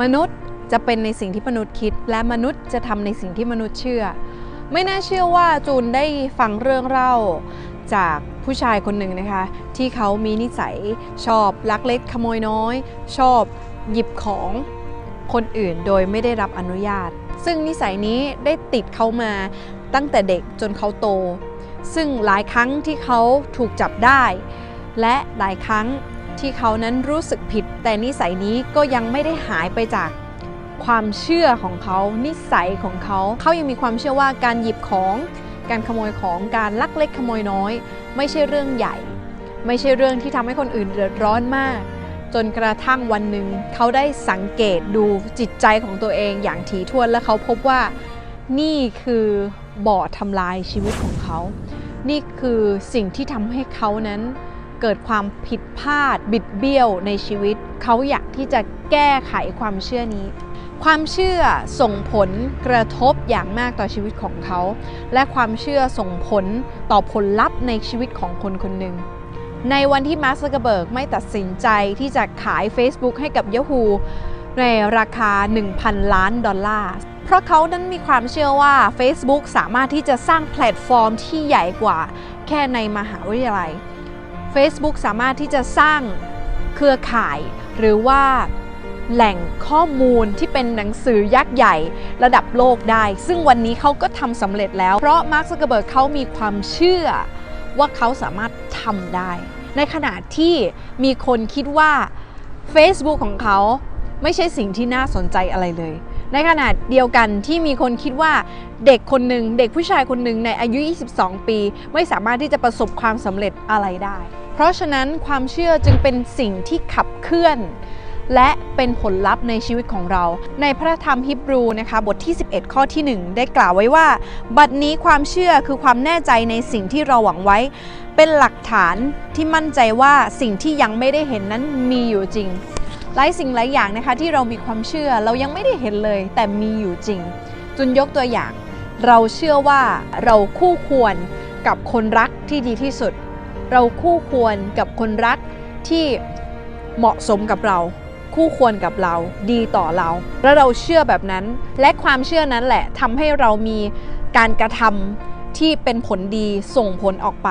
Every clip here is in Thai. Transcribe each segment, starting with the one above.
มนุษย์จะเป็นในสิ่งที่มนุษย์คิด และมนุษย์จะทำในสิ่งที่มนุษย์เชื่อ ไม่น่าเชื่อว่าจูนได้ฟังเรื่องเล่าจากผู้ชายคนหนึ่งนะคะ ที่เขามีนิสัยชอบลักเล็กขโมยน้อย ชอบหยิบของคนอื่นโดยไม่ได้รับอนุญาต ซึ่งนิสัยนี้ได้ติดเขามาตั้งแต่เด็กจนเขาโต ซึ่งหลายครั้งที่เขาถูกจับได้ และหลายครั้ง ที่เขานั้นรู้สึกผิด แต่นิสัยนี้ก็ยังไม่ได้หายไปจากความเชื่อของเขา นิสัยของเขา เขายังมีความเชื่อว่าการหยิบของ การขโมยของ การลักเล็กขโมยน้อย ไม่ใช่เรื่องใหญ่ ไม่ใช่เรื่องที่ทำให้คนอื่นเดือดร้อนมาก จนกระทั่งวันหนึ่ง เขาได้สังเกตดูจิตใจของตัวเองอย่างถี่ถ้วน และเขาพบว่านี่คือบ่อทำลายชีวิตของเขา นี่คือสิ่งที่ทำให้เขานั้น เกิดความผิดพลาด บิดเบี้ยวในชีวิต เขาอยากที่จะแก้ไขความเชื่อนี้ ความเชื่อส่งผลกระทบอย่างมากต่อชีวิตของเขา และความเชื่อส่งผลต่อผลลัพธ์ในชีวิตของคนคนหนึ่งในวันที่มาร์คซักเบิร์กไม่ตัดสินใจที่จะขาย Facebook ให้กับ Yahoo ในราคา 1,000 ล้านดอลลาร์ เพราะเขานั้นมีความเชื่อว่า Facebook สามารถที่จะสร้างแพลตฟอร์มที่ใหญ่กว่าแค่ในมหาวิทยาลัย Facebook สามารถที่จะสร้างเครือข่าย หรือว่าแหล่งข้อมูลที่เป็นหนังสือยักษ์ใหญ่ระดับโลกได้ ซึ่งวันนี้เขาก็ทำสำเร็จแล้ว เพราะมาร์คซักเกอร์เบิร์กเขามีความเชื่อว่าเขาสามารถทำได้ ในขณะที่มีคนคิดว่า Facebook ของเขาไม่ใช่สิ่งที่น่าสนใจอะไรเลย ในขณะเดียวกันที่มีคนคิดว่าเด็กคนหนึ่งเด็กผู้ชายคนหนึ่งในอายุ 22 ปี ไม่สามารถที่จะประสบความสำเร็จอะไรได้ เพราะฉะนั้นความเชื่อจึงเป็นสิ่งที่ขับเคลื่อน และเป็นผลลัพธ์ในชีวิตของเรา ในพระธรรมฮิบรูนะคะบทที่ 11 ข้อที่ 1 ได้กล่าวไว้ว่า บัดนี้ความเชื่อคือความแน่ใจในสิ่งที่เราหวังไว้ เป็นหลักฐานที่มั่นใจว่าสิ่งที่ยังไม่ได้เห็นนั้นมีอยู่จริง หลายสิ่งหลายอย่างนะคะที่เรามีความเชื่อเรายังไม่ได้เห็นเลย แต่มีอยู่จริง จุนยกตัวอย่าง เราเชื่อว่าเราคู่ควรกับคนรักที่ดีที่สุด เราคู่ควรกับคนรักที่เหมาะสมกับเรา คู่ควรกับเราดีต่อเรา และเราเชื่อแบบนั้น และความเชื่อนั้นแหละทำให้เรามีการกระทำที่เป็นผลดีส่งผลออกไป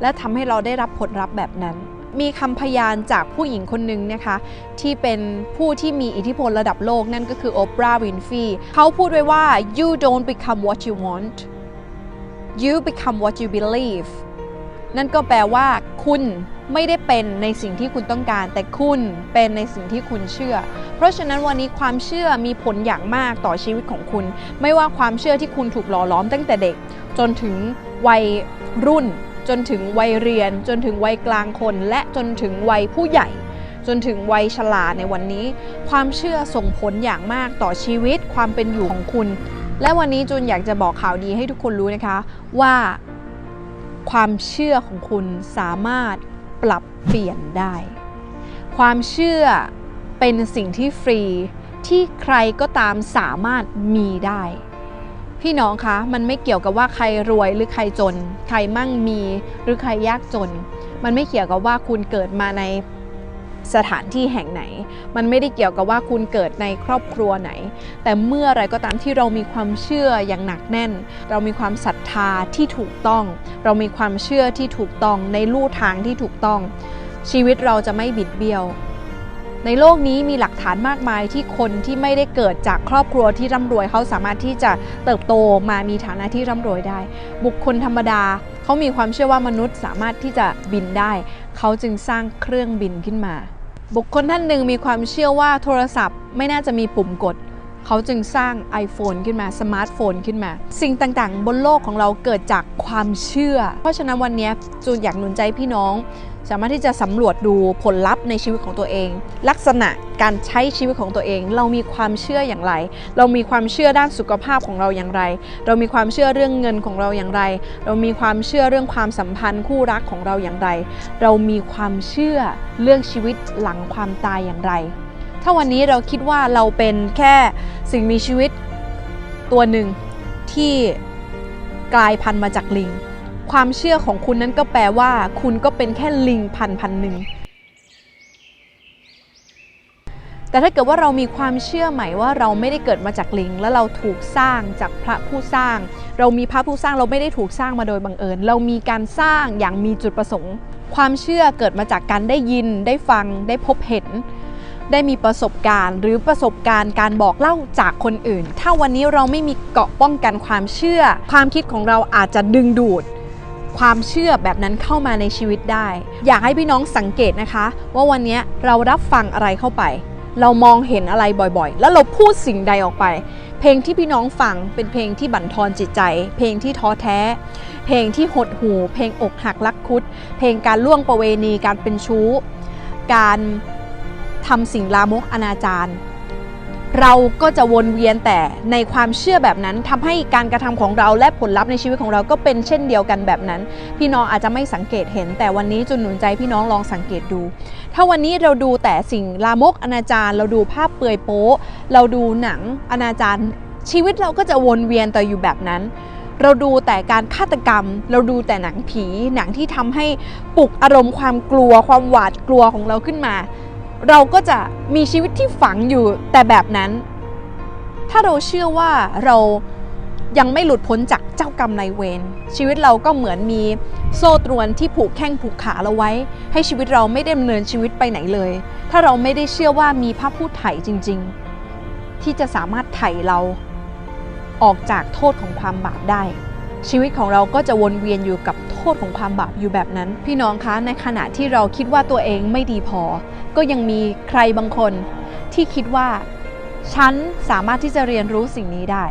และทำให้เราได้รับผลลัพธ์แบบนั้น มีคำพยานจากผู้หญิงคนหนึ่งนะคะ ที่เป็นผู้ที่มีอิทธิพลระดับโลกนั่นก็คือโอปราห์วินฟีเขาพูดไว้ว่า you don't become what you want you become what you believe นั่นก็แปลว่า คุณไม่ได้เป็นในสิ่งที่คุณต้องการ แต่คุณเป็นในสิ่งที่คุณเชื่อ เพราะฉะนั้นวันนี้ความเชื่อมีผลอย่างมากต่อชีวิตของคุณ ไม่ว่าความเชื่อที่คุณถูกหล่อล้อมตั้งแต่เด็ก จนถึงวัยรุ่น จนถึงวัยเรียน จนถึงวัยกลางคน และจนถึงวัยผู้ใหญ่ จนถึงวัยชราในวันนี้ ความเชื่อส่งผลอย่างมากต่อชีวิตความเป็นอยู่ของคุณ และวันนี้จูนอยากจะบอกข่าวดีให้ทุกคนรู้นะคะว่าความเชื่อของคุณสามารถปรับเปลี่ยนได้ ความเชื่อเป็นสิ่งที่ฟรีที่ใครก็ตามสามารถมีได้ พี่น้องคะมันไม่เกี่ยวกับว่าใครรวยหรือใครจน ใครมั่งมีหรือใครยากจน มันไม่เกี่ยวกับว่าคุณเกิดมาในสถานที่แห่งไหน มันไม่ได้เกี่ยวกับว่าคุณเกิดในครอบครัวไหน แต่เมื่อไรก็ตามที่เรามีความเชื่ออย่างหนักแน่น เรามีความศรัทธาที่ถูกต้อง เรามีความเชื่อที่ถูกต้องในลู่ทางที่ถูกต้อง ชีวิตเราจะไม่บิดเบี้ยว ในโลกนี้มีหลักฐานมากมายที่คนที่ไม่ได้เกิดจากครอบครัวที่ร่ำรวยเขาสามารถที่จะเติบโตมามีฐานะที่ร่ำรวยได้ บุคคลธรรมดาเขามีความเชื่อว่ามนุษย์สามารถที่จะบินได้ เขาจึงสร้างเครื่องบินขึ้นมา บุคคลท่านหนึ่งมีความเชื่อว่าโทรศัพท์ ไม่น่าจะมีปุ่มกดเขาจึงสร้าง iPhone ขึ้นมาสมาร์ทโฟนขึ้นมา สิ่งต่างๆ บนโลกของเราเกิดจากความเชื่อ เพราะฉะนั้นวันนี้จูนอยากหนุนใจพี่น้อง สามารถที่จะสำรวจดูผลลัพธ์ในชีวิตของตัวเอง ลักษณะการใช้ชีวิตของตัวเอง เรามีความเชื่ออย่างไร เรามีความเชื่อด้านสุขภาพของเราอย่างไร เรามีความเชื่อเรื่องเงินของเราอย่างไร เรามีความเชื่อเรื่องความสัมพันธ์คู่รักของเราอย่างไร เรามีความเชื่อเรื่องชีวิตหลังความตายอย่างไร ถ้าวันนี้เราคิดว่าเราเป็นแค่สิ่งมีชีวิตตัวหนึ่งที่กลายพันธุ์มาจากลิง ความเชื่อของคุณนั้นก็แปลว่า คุณก็เป็นแค่ลิงพันพันหนึ่งแต่ถ้าเกิดว่าเรามีความเชื่อใหม่ว่าเราไม่ได้เกิดมาจากลิง และเราถูกสร้างจากพระผู้สร้าง เรามีพระผู้สร้างเราไม่ได้ถูกสร้างมาโดยบังเอิญ เรามีการสร้างอย่างมีจุดประสงค์ ความเชื่อเกิดมาจากการได้ยิน ได้ฟัง ได้พบเห็น ได้มีประสบการณ์ หรือประสบการณ์การบอกเล่าจากคนอื่น ถ้าวันนี้เราไม่มีเกาะป้องกันความเชื่อ ความคิดของเราอาจจะดึงดูด ความเชื่อแบบนั้นเข้ามาในชีวิตได้ อยากให้พี่น้องสังเกตนะคะ ว่าวันนี้เรารับฟังอะไรเข้าไป เรามองเห็นอะไรบ่อยๆ แล้วเราพูดสิ่งใดออกไป เพลงที่พี่น้องฟังเป็นเพลงที่บั่นทอนจิตใจ เพลงที่ท้อแท้ เพลงที่หดหู่เพลงอกหักรักคุด เพลงการล่วงประเวณีการเป็นชู้ การทำสิ่งลามกอนาจาร เราก็จะวนเวียนแต่ในความเชื่อแบบนั้นทำให้การกระทำของเราและผลลัพธ์ในชีวิตของเราก็เป็นเช่นเดียวกันแบบนั้น พี่น้องอาจจะไม่สังเกตเห็น แต่วันนี้จุนหนุนใจพี่น้องลองสังเกตดู ถ้าวันนี้เราดูแต่สิ่งลามกอนาจารเราดูภาพเปลือยโป๊เราดูหนังอนาจารชีวิตเราก็จะวนเวียนแต่อยู่แบบนั้น เราดูแต่การฆาตกรรม เราดูแต่หนังผีหนังที่ทำให้ปลุกอารมณ์ความกลัวความหวาดกลัวของเราขึ้นมา เราก็จะมีชีวิตที่ฝังอยู่แต่แบบนั้น ถ้าเราเชื่อว่าเรายังไม่หลุดพ้นจากเจ้ากรรมนายเวรชีวิตเราก็เหมือนมีโซ่ตรวนที่ผูกแข้งผูกขาเราไว้ ให้ชีวิตเราไม่ได้ดำเนินชีวิตไปไหนเลย ถ้าเราไม่ได้เชื่อว่ามีพระผู้ไถ่จริง ๆ ที่จะสามารถไถ่เราออกจากโทษของความบาปได้ ชีวิตของเราก็จะวนเวียนอยู่กับ โทษของความบาปอยู่แบบนั้น พี่น้องคะในขณะที่เราคิดว่าตัวเองไม่ดีพอ ก็ยังมีใครบางคนที่คิดว่า ฉันสามารถที่จะเรียนรู้สิ่งนี้ได้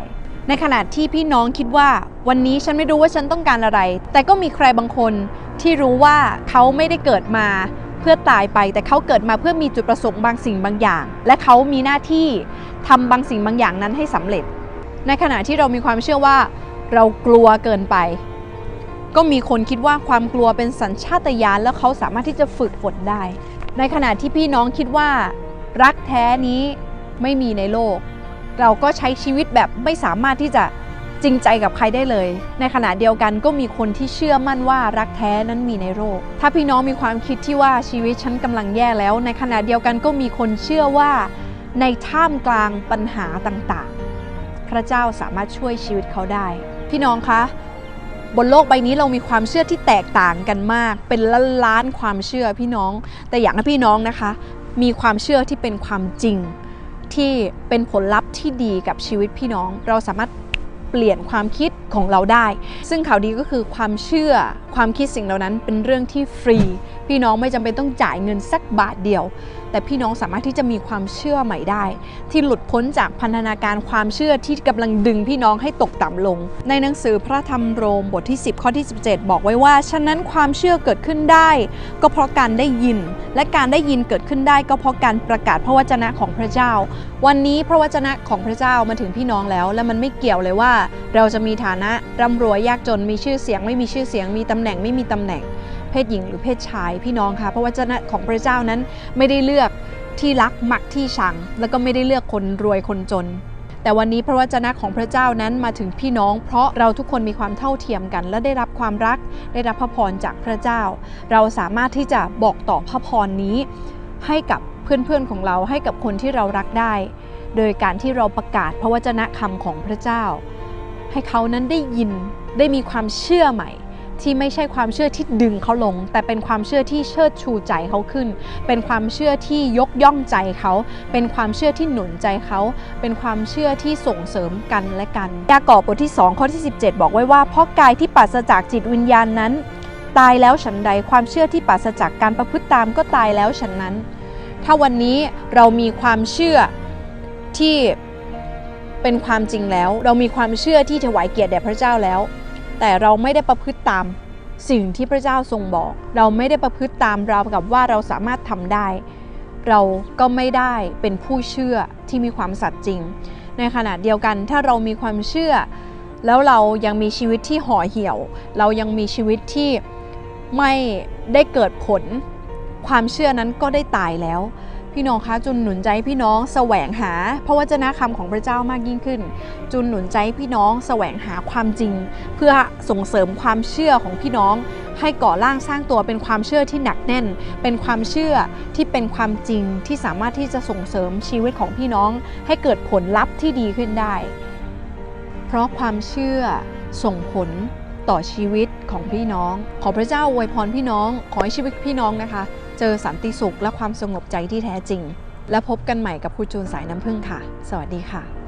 ในขณะที่พี่น้องคิดว่า วันนี้ฉันไม่รู้ว่าฉันต้องการอะไร แต่ก็มีใครบางคนที่รู้ว่าเขาไม่ได้เกิดมาเพื่อตายไปแต่เขาเกิดมาเพื่อมีจุดประสงค์บางสิ่งบางอย่าง และเขามีหน้าที่ทำบางสิ่งบางอย่างนั้นให้สำเร็จ ในขณะที่เรามีความเชื่อว่า เรากลัวเกินไป ก็มีคนคิดว่าความกลัวเป็นสัญชาตญาณแล้วเขาสามารถที่จะฝึกฝนได้ ในขณะที่พี่น้องคิดว่า รักแท้นี้ไม่มีในโลก เราก็ใช้ชีวิตแบบไม่สามารถที่จะจริงใจกับใครได้เลย ในขณะเดียวกันก็มีคนที่เชื่อมั่นว่ารักแท้นั้นมีในโลก ถ้าพี่น้องมีความคิดที่ว่าชีวิตฉันกำลังแย่แล้ว ในขณะเดียวกันก็มีคนเชื่อว่า ในท่ามกลางปัญหาต่างๆ พระเจ้าสามารถช่วยชีวิตเขาได้ พี่น้องคะ บนโลกใบนี้เรามีความเชื่อที่แตกต่างกันมาก เป็นล้านล้านความเชื่อพี่น้อง แต่อยากให้พี่น้องนะคะ มีความเชื่อที่เป็นความจริง ที่เป็นผลลัพธ์ที่ดีกับชีวิตพี่น้อง เราสามารถเปลี่ยนความคิดของเราได้ ซึ่งข่าวดีก็คือความเชื่อความคิดสิ่งเหล่านั้นเป็นเรื่องที่ฟรี พี่น้องไม่จำเป็นต้องจ่ายเงินสักบาทเดียว แต่พี่น้องสามารถที่จะมีความเชื่อใหม่ได้ ที่หลุดพ้นจากพันธนาการความเชื่อที่กำลังดึงพี่น้องให้ตกต่ำลง ในหนังสือพระธรรมโรมบทที่ 10 ข้อที่ 17 บอกไว้ว่า ฉะนั้นความเชื่อเกิดขึ้นได้ ก็เพราะการได้ยิน และการได้ยินเกิดขึ้นได้ ก็เพราะการประกาศพระวจนะของพระเจ้า วันนี้พระวจนะของพระเจ้ามาถึงพี่น้องแล้ว และมันไม่เกี่ยวเลยว่า เราจะมีฐานะร่ำรวยยากจนมีชื่อเสียงไม่มีชื่อเสียงมีตำแหน่งไม่มีตำแหน่ง เพศหญิงหรือเพศชายพี่น้องคะเพราะวจนะของพระเจ้านั้นไม่ได้เลือกที่รักมักที่ชัง แล้วก็ไม่ได้เลือกคนรวยคนจน แต่วันนี้พระวจนะของพระเจ้านั้นมาถึงพี่น้อง เพราะเราทุกคนมีความเท่าเทียมกัน และได้รับความรักได้รับพระพรจากพระเจ้า เราสามารถที่จะบอกต่อพระพรนี้ ให้กับเพื่อนๆของเราให้กับคนที่เรารักได้ โดยการที่เราประกาศพระวจนะคำของพระเจ้า ให้เขานั้นได้ยินได้มีความเชื่อใหม่ ที่ไม่ใช่ความเชื่อที่ดึงเขาลง แต่เป็นความเชื่อที่เชิดชูใจเขาขึ้น เป็นความเชื่อที่ยกย่องใจเขา เป็นความเชื่อที่หนุนใจเขา เป็นความเชื่อที่ส่งเสริมกันและกันยากอบบทที่2ข้อที่ 17 บอกไว้ว่าเพราะกายที่ปราศจากจิตวิญญาณนั้น ตายแล้วฉันใดความเชื่อที่ปราศจากการประพฤติตามก็ตายแล้วฉันนั้น ถ้าวันนี้เรามีความเชื่อที่เป็นความจริงแล้ว เรามีความเชื่อที่ถวายเกียรติแด่พระเจ้าแล้ว แต่เราไม่ได้ประพฤติตามสิ่งที่พระเจ้าทรงบอก เราไม่ได้ประพฤติตามราวกับว่าเราสามารถทำได้ เราก็ไม่ได้เป็นผู้เชื่อที่มีความสัตย์จริง ในขณะเดียวกันถ้าเรามีความเชื่อ แล้วเรายังมีชีวิตที่ห่อเหี่ยว เรายังมีชีวิตที่ไม่ได้เกิดผล ความเชื่อนั้นก็ได้ตายแล้ว พี่น้องคะจุนหนุนใจพี่น้องแสวงหาพระวจนะคำของพระเจ้ามากยิ่งขึ้น จุนหนุนใจพี่น้องแสวงหาความจริง เพื่อส่งเสริมความเชื่อของพี่น้อง ให้ก่อร่างสร้างตัวเป็นความเชื่อที่หนักแน่น เป็นความเชื่อที่เป็นความจริงที่สามารถที่จะส่งเสริมชีวิตของพี่น้อง ให้เกิดผลลัพธ์ที่ดีขึ้นได้ เพราะความเชื่อส่งผลต่อชีวิตของพี่น้อง ขอพระเจ้าอวยพรพี่น้อง ขอให้ชีวิตพี่น้องนะคะ เจอสันติสุขและความสงบใจที่แท้จริง และพบกันใหม่กับครูจูนสายน้ำผึ้งค่ะ สวัสดีค่ะ